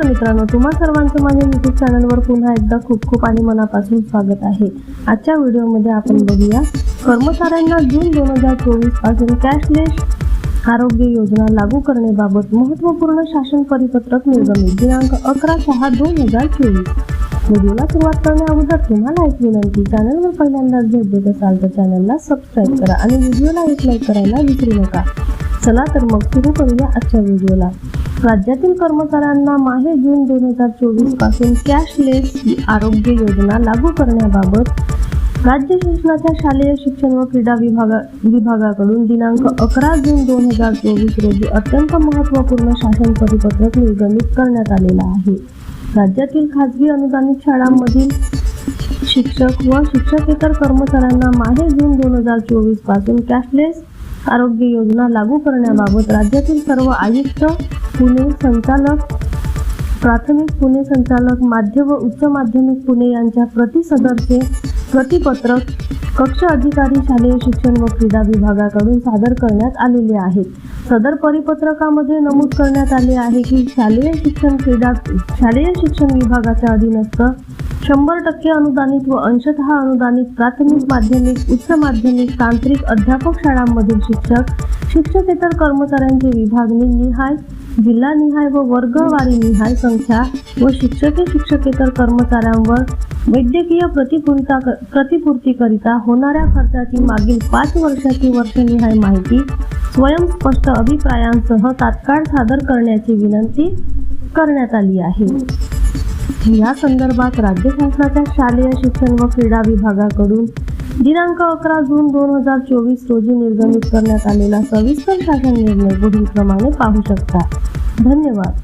मित्रांनो तुम्हा सर्वांचं माझ्या युट्यूब चॅनलवर पुन्हा एकदा खूप खूप आणि मनापासून स्वागत आहे. आजच्या व्हिडिओमध्ये आपण बघूया कर्मचाऱ्यांना जून दोन हजार चोवीसपासून कॅशलेस आरोग्य योजना लागू करण्याबाबत महत्त्वपूर्ण शासन परिपत्रक निर्गमित. दिनांक अकरा सहा दोन हजार चोवीस. व्हिडिओला सुरुवात करण्या अगोदर तुम्हाला एक विनंती चॅनलवर पहिल्यांदाच भेट देत असाल तर चॅनलला सबस्क्राईब करा आणि व्हिडिओला एक लाईक करायला विसरू नका. चला तर मग सुरू करूया आजच्या व्हिडिओला. राज्यातील कर्मचाऱ्यांना माहे जून दोन हजार चोवीसपासून कॅशलेस आरोग्य योजना लागू करण्याबाबत राज्य शासनाच्या शालेय शिक्षण व क्रीडा विभागा विभागाकडून दिनांक अकरा जून दोन हजार चोवीस रोजी अत्यंत महत्त्वपूर्ण शासन परिपत्रक निर्गमित करण्यात आलेला आहे. राज्यातील खाजगी अनुदानित शाळांमधील शिक्षक व शिक्षकेतर कर्मचाऱ्यांना माहे जून दोन हजार चोवीसपासून कॅशलेस आरोग्य योजना लागू करण्याबाबत राज्यातील सर्व आयुक्त पुणे संचालक प्राथमिक पुणे संचालक माध्य व उच्च माध्यमिक पुणे यांच्या प्रतिसदरचे प्रतिपत्रक कक्ष अधिकारी शालेय शिक्षण व क्रीडा विभागाकडून सादर करण्यात आलेले आहेत. सदर परिपत्रकामध्ये नमूद करण्यात आले आहे की शालेय शिक्षण क्रीडा शालेय शिक्षण विभागाच्या अधीनस्थ शंभर टक्के अनुदानित व अंशतः अनुदानित प्राथमिक माध्यमिक उच्च माध्यमिक तांत्रिक अध्यापक शाळांमधील शिक्षक शिक्षकेतर कर्मचाऱ्यांची विभागणी निहाय जिल्हानिहाय व वर्गवारी निहाय संख्या व शिक्षके शिक्षकेतर कर्मचाऱ्यांवर वैद्यकीय प्रतिपूर्ता प्रतिपूर्तीकरिता होणाऱ्या खर्चाची मागील पाच वर्षाची वर्षनिहाय माहिती स्वयंस्पष्ट अभिप्रायांसह तात्काळ सादर करण्याची विनंती करण्यात आली आहे. या संदर्भात राज्य शासनाच्या शालेय शिक्षण व क्रीडा विभागाकडून दिनांक अकरा जून दोन हजार चोवीस रोजी निर्गमित करण्यात आलेला सविस्तर शासन निर्णय पुढील प्रमाणे पाहू शकता. धन्यवाद.